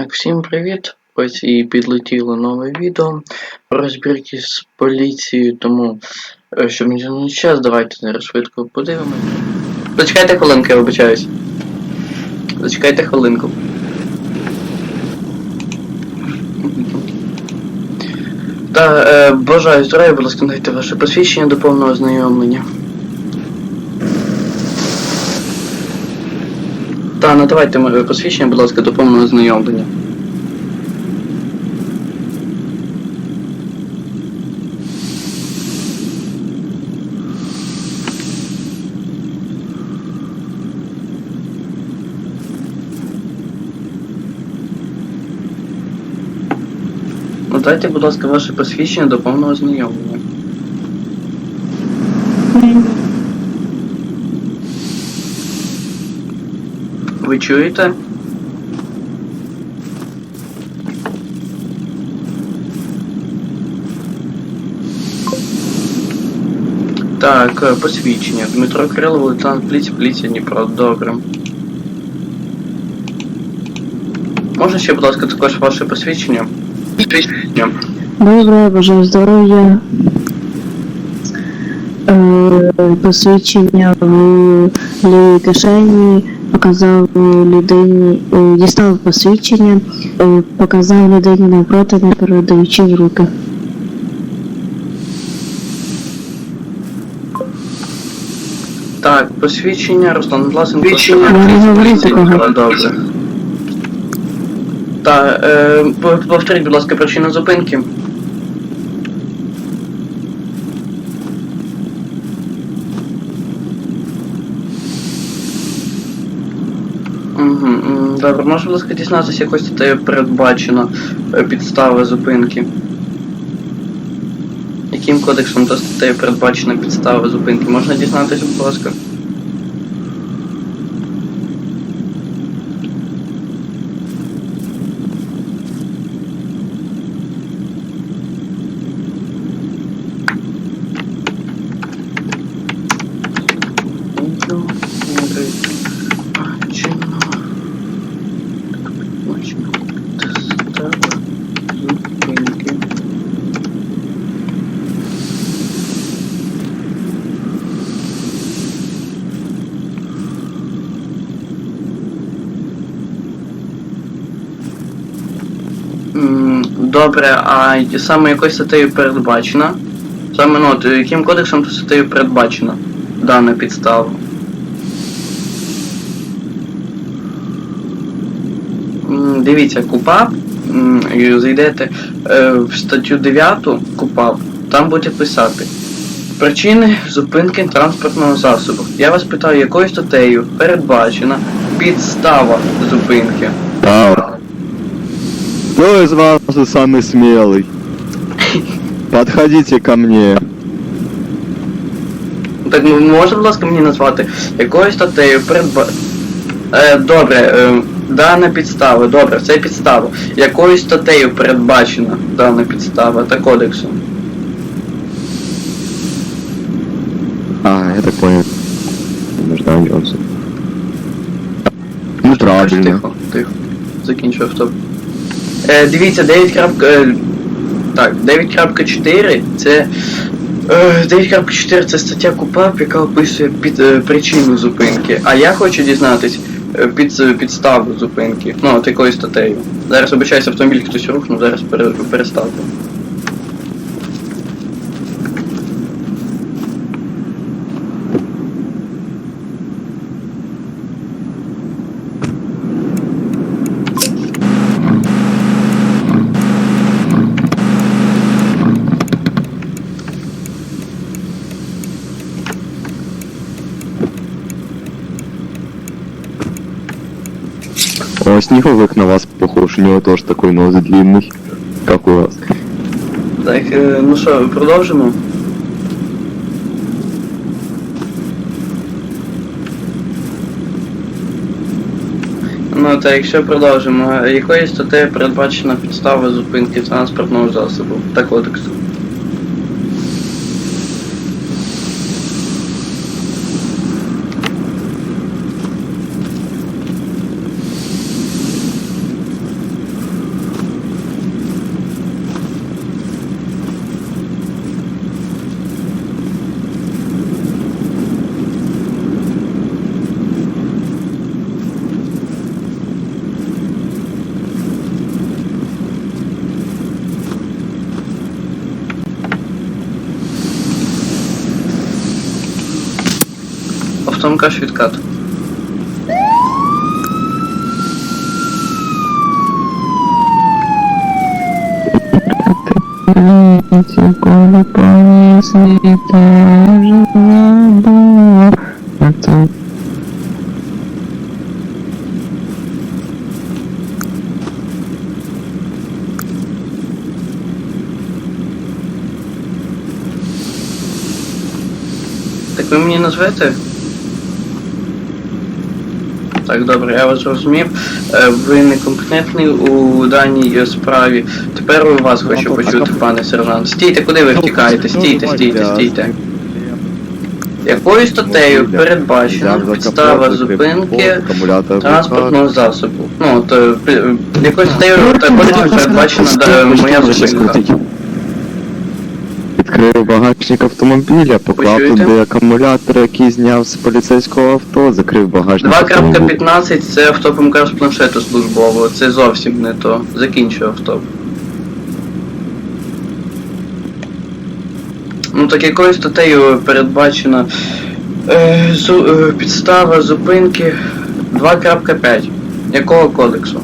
Так, всім привіт! Ось і підлетіло нове відео про розбірки з поліцією, тому е, щоб не тягнути час, давайте зараз швидко подивимось. Зачекайте хвилинку, я вибачаюсь. Зачекайте хвилинку. Та е, бажаю здоров'я, будь ласка, дайте ваше посвідчення до повного ознайомлення. Та, надавайте моє посвідчення, будь ласка, до повного ознайомлення. Надайте, будь ласка, ваше посвідчення до повного ознайомлення. Ви чуєте? Так, е, посвідчення. Дмитро Крилов, лейтенант поліції, поліція Дніпро. Добре. Можна ще, будь ласка, також ваше посвідчення? Посвідчення. Добре, бажаю здоров'я. Е, Посвідчення в лівій кишені, Показав людині, е, дістав посвідчення, е, показав людині навпроти, не передаючи в руки. Так, посвідчення, Руслан Власенко. Посвідчення. Я не говорив такого. Добре. Так, е, повторіть, будь ласка, причину зупинки. М, добре, може, будь ласка, дізнатися, якось це передбачено підстави підстава зупинки. Яким кодексом до статтею передбачена підстава зупинки? Можна дізнатися, будь ласка? Добре, а саме якою статтею передбачена? Саме ну, от, яким кодексом та статтею передбачена дана підстава? Дивіться, КУПАП, зайдете е, в статтю 9 КУПАП, там буде писати причини зупинки транспортного засобу. Я вас питаю, якою статтею передбачена підстава зупинки? Кто из вас самый смелый? Подходите ко мне. Так ну, можна, будь ласка, мені назвати, якою статтею передба... Е, добре, е, дана підстава, добре, це підстава. Якою статтею передбачена дана підстава та кодексом? А, я так понял. Нужна Джонсон. Ну, правильно. Тихо, тихо. Закінчу авто. Е, дивіться, 9. е, Так, 9.4 це. Е, 9.4 це стаття КУПАП, яка описує під, е, причину зупинки. А я хочу дізнатись е, під, підставу зупинки. Ну, от якою статтею. Зараз обичайся автомобіль хтось рухнув, зараз пере, О, на вас похож, у него тоже такой нос длинный, как у вас. Так, е, ну що, продовжимо? Ну так, якщо продовжимо, е, якою статтею передбачена підстава зупинки транспортного засобу та кодексу? Автомкаш відкат. Коли понесли, та жила була. Так ви мені назвете? Так, добре, я вас зрозумів. Е, Ви некомпетентний у даній е, справі. Тепер у вас хочу почути, пане сержант. Стійте, куди ви втікаєте? Стійте, стійте, стійте. Якою статтею передбачена підстава зупинки транспортного засобу? Ну, е, якою статтею та передбачена моя зупинка? Відкрив багажник автомобіля, поклав Почуєте? туди акумулятор, який зняв з поліцейського авто, закрив багажник автомобіля. 2.15 це автопомка з планшету службового, це зовсім не то. Закінчив автоп. Ну так якою статтею передбачена е, зу, е, підстава зупинки 2.5. Якого кодексу?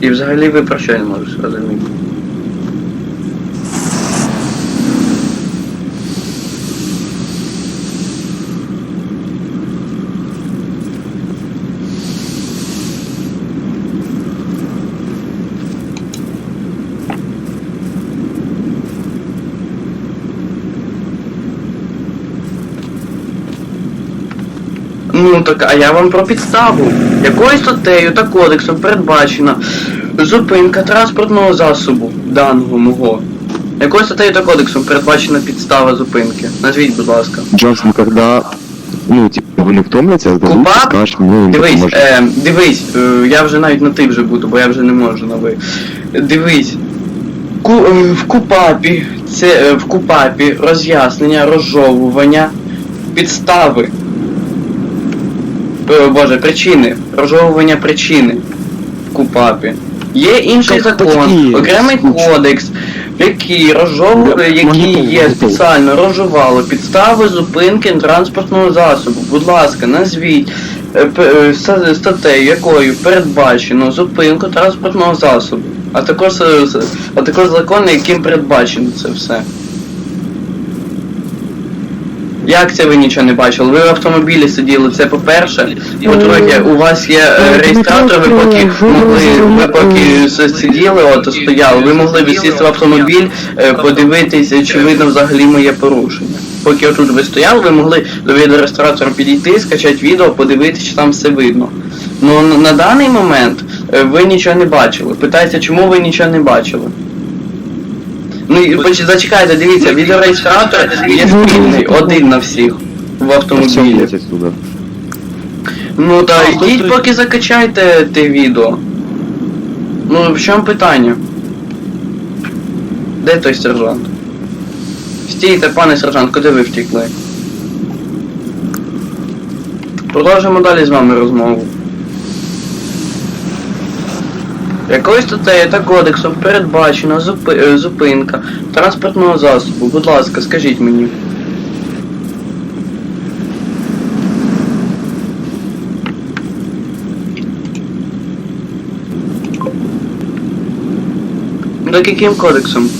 І взагалі ви про що не можеш розуміти? Ну так, а я вам про підставу. Якою статтею та кодексом передбачена зупинка транспортного засобу даного мого? Якою статтею та кодексом передбачена підстава зупинки? Назвіть, будь ласка. Джонсон, когда, ну, типа, вони втомляться, здадуть, Купап? скажеш, ну, Дивись, допоможе. е, дивись, е, я вже навіть на ти вже буду, бо я вже не можу на ви. Дивись. Ку, е, в купапі, це е, в купапі роз'яснення, розжовування, підстави. Е, Боже, причини. Розжовування причини в купапі. Є інший закон, такі, окремий кодекс, який розжовує, Я- який є спеціально розжувало підстави зупинки транспортного засобу. Будь ласка, назвіть е, е, ста- статтею, якою передбачено зупинку транспортного засобу, а також, а також закон, яким передбачено це все. Як це ви нічого не бачили? Ви в автомобілі сиділи, це по-перше. По-друге, у вас є е, реєстратор, ви поки могли, ви поки сиділи, от стояли, ви могли відсісти в автомобіль, е, подивитися, чи видно взагалі моє порушення. Поки отут ви стояли, ви могли до відеореєстратора підійти, скачати відео, подивитися, чи там все видно. Ну на- на даний момент е, ви нічого не бачили. Питається, чому ви нічого не бачили? Ну і поч- зачекайте, дивіться, відеореєстратор є спільний, один на всіх в автомобілі. блядь, отсюда. Ну та йдіть поки закачайте те відео. Ну в чому питання? Де той сержант? Стійте, пане сержант, куди ви втікли? Продовжимо далі з вами розмову. Якою статтею та кодексом передбачена зупи- е, зупинка транспортного засобу? Будь ласка, скажіть мені. Так яким кодексом?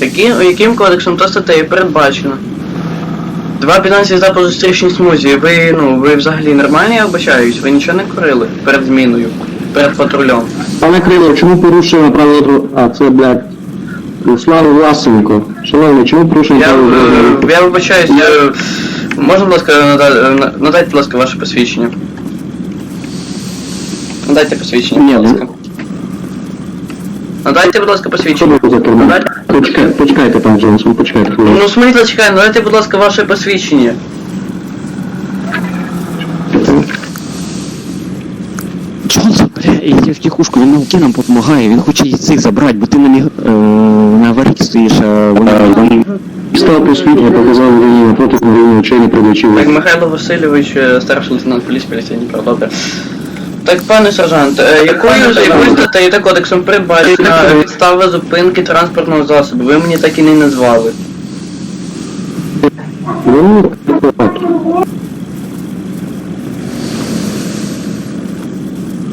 Яким, яким кодексом та статтею передбачено? 2.15 за по зустрічній смузі. Ви, ну, ви взагалі нормальні, я вибачаюсь? Ви нічого не курили перед зміною, перед патрулем? Пане Крилов, чому порушуємо правила дорожнього... А, це, блядь, Руслан Власенко. Шановний, чому порушуємо Я, правила дорожнього е, я вибачаюсь, я... можна, будь ласка, нада- на- надайте, будь ласка, ваше посвідчення. Надайте посвідчення, Ні, будь ну- ласка. Надайте, будь ласка, посвідчення. Надайте. Почекайте, почекайте, пан Джонсон, почекайте. хвилинку. Ну, смисл чекай, надайте, будь ласка, ваше посвідчення. Джонсон, бля, іди в тихушку, він навки нам допомагає, він хоче цих забрати, бо ти на, міг... е, на аварійці стоїш, а вони... вони... Став посвідчення, показав мені напроти мені очей не придачив. Так, Михайло Васильович, е, старший лейтенант поліції поліції добре. Так, пане сержант, е, якою за якою статтею та кодексом передбачена підстава зупинки транспортного засобу? Ви мені так і не назвали. Ну,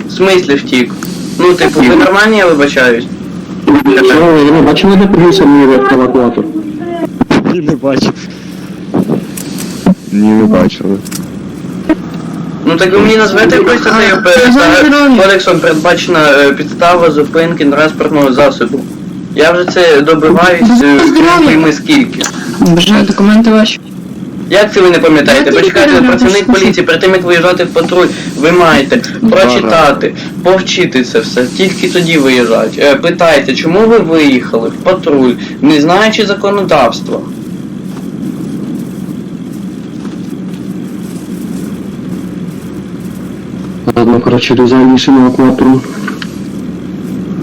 В смислі втік? Ну, типу, ви нормальні, я вибачаюсь. що, ви не бачили, де повівся мій евакуатор? Ні, не бачив. Ні, не бачили. Ну так ви мені назвете якою статтею ста- кодексом передбачена е, підстава зупинки транспортного засобу. Я вже це добиваюсь, е, пойми скільки. Бажаю документи ваші. Як це ви не пам'ятаєте? Я Почекайте, працівник поліції, перед тим як виїжджати в патруль, ви маєте прочитати, повчити це все, тільки тоді виїжджати. Е, питайте, чому ви виїхали в патруль, не знаючи законодавства? коротше, до іншим евакуатором.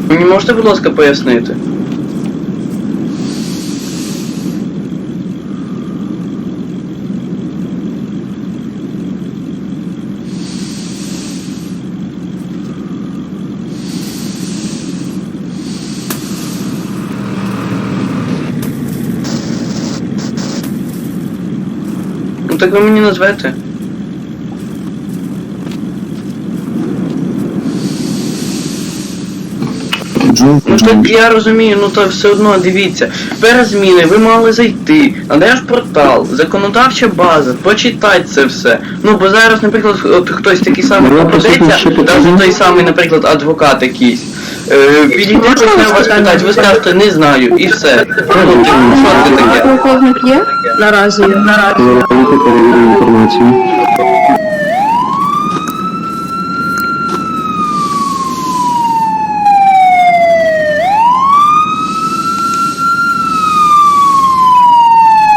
Мені можете, будь ласка, пояснити? Ну так ви мені назвете. Ну так я розумію, ну то все одно дивіться. Перед зміни ви мали зайти на держпортал, законодавча база, почитати це все. Ну бо зараз, наприклад, от хтось такий самий Ну, попадеться, ще той самий, наприклад, адвокат якийсь. Е, підійде, почне вас питати, ви скажете не знаю, і все. Ну, що це таке? Полковник є? Наразі. Наразі. Зараз перевірю інформацію.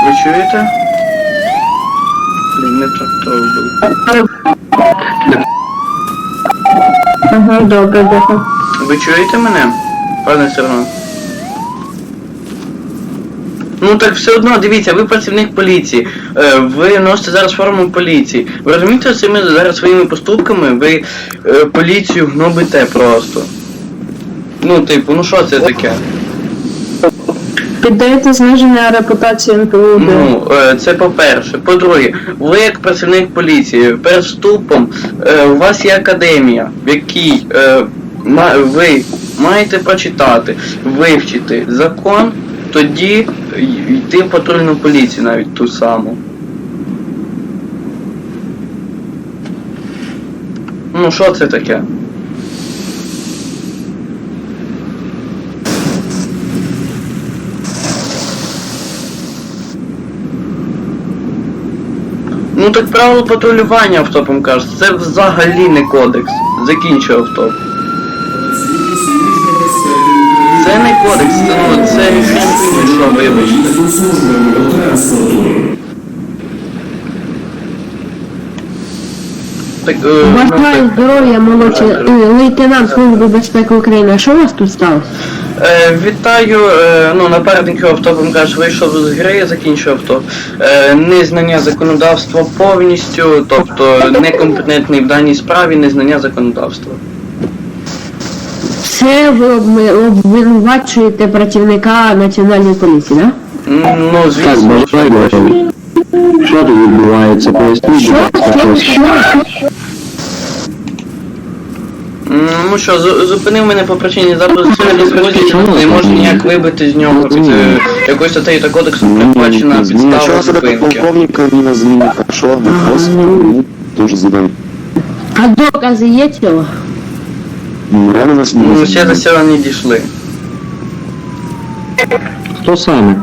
Ви чуєте? Блін, не трактор був. Ага, добре, дякую. Ви чуєте мене, пане сержант? Ну так все одно, дивіться, ви працівник поліції, е, ви носите зараз форму поліції. Ви розумієте, цими зараз своїми поступками ви е, поліцію гнобите просто. Ну, типу, ну що це таке? Піддаєте зниження репутації НПУ. Ну, е, це по-перше. По-друге, ви як працівник поліції, перед вступом е, у вас є академія, в якій е, ма- ви маєте прочитати, вивчити закон, тоді й- йти в патрульну поліцію навіть ту саму. Ну, що це таке? Ну так правило патрулювання автопом кажуть, це взагалі не кодекс. Закінчу автоп. Це не кодекс, це, ну, це хрен що, вибачте. Так, е, ну, Бажаю здоров'я, молодший е, лейтенант Служби безпеки України. А що у вас тут сталося? Е, вітаю, е, ну напередник автопом кажеш, вийшов з гри, закінчив авто. Е, незнання законодавства повністю, тобто некомпетентний в даній справі, незнання законодавства. Це ви обми- обвинувачуєте працівника національної поліції, так? Ну, Так, звісно. бажаю, бажаю. Що тут відбувається? Поясніть, будь ласка, щось. М, Ну що, зу- зупинив мене по причині запуску безпеки, не можу ніяк вибити з нього під е, якоюсь статтею та кодексом передбачена підстава зупинки. полковника не назвали, хорошо, вопрос, ну, тоже задаем. А докази є цього? Ну, реально нас не Ну, ще до цього не дійшли. Хто саме?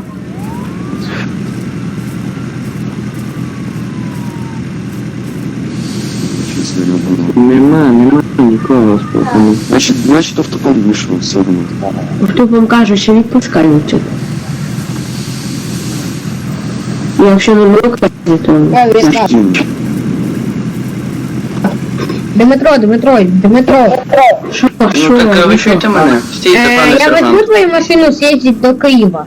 Честно, не буду. Нема, нема нікого спокійно. Значит, значит, автопом вышел, все. Хто вам каже, що відпускай вчити? Якщо не докази, то... Пусти. Дмитро, Дмитро, Дмитро. Що, що Ну так е, ви чуєте мене? Стійте, Е, пане я возьму сержант. твою машину съездить до Киева.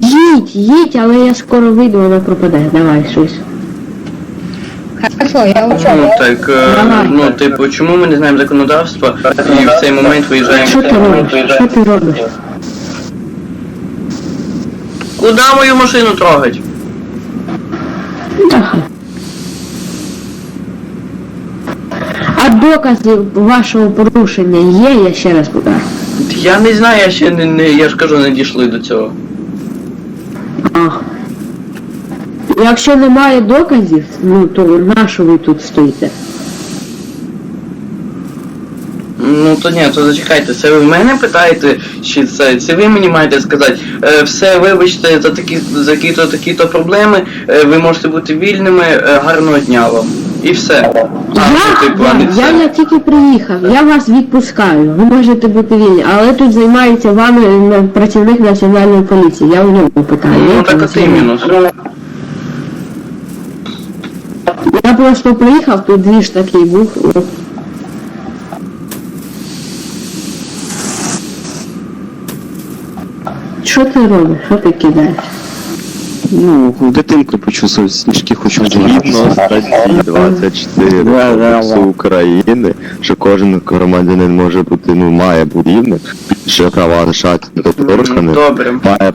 Їдь, їдь, але я скоро вийду, вона пропаде. Давай щось. Хорошо, я Ну так, е, ну типу, чому ми не знаємо законодавства і в цей момент виїжджаємо? Що ти робиш? Що ти робиш? Куди мою машину трогать? А докази вашого порушення є, я ще раз питаю. Я не знаю, я ще не, не я ж кажу, не дійшли до цього. А. Якщо немає доказів, ну то на що ви тут стоїте? Ну то ні, то зачекайте, це ви в мене питаєте, чи це, це ви мені маєте сказати, е, все, вибачте, за такі за такі-то такі-то проблеми, е, ви можете бути вільними, е, гарного дня вам. І все. А, ну, Я, типу, а не я, все. я тільки приїхав, я вас відпускаю, ви можете бути вільні, але тут займається вами працівник національної поліції, я у нього питаю. Ну так от іменно. Я просто приїхав, тут двіж такий був. Що ти робиш? Що ти кидаєш? Ну, дитинку почувствую, сніжки хочу Згідно статті 24 Кодексу України, що кожен громадянин може бути, ну, має бути рівним, що права лишати недоторканим, Добре. має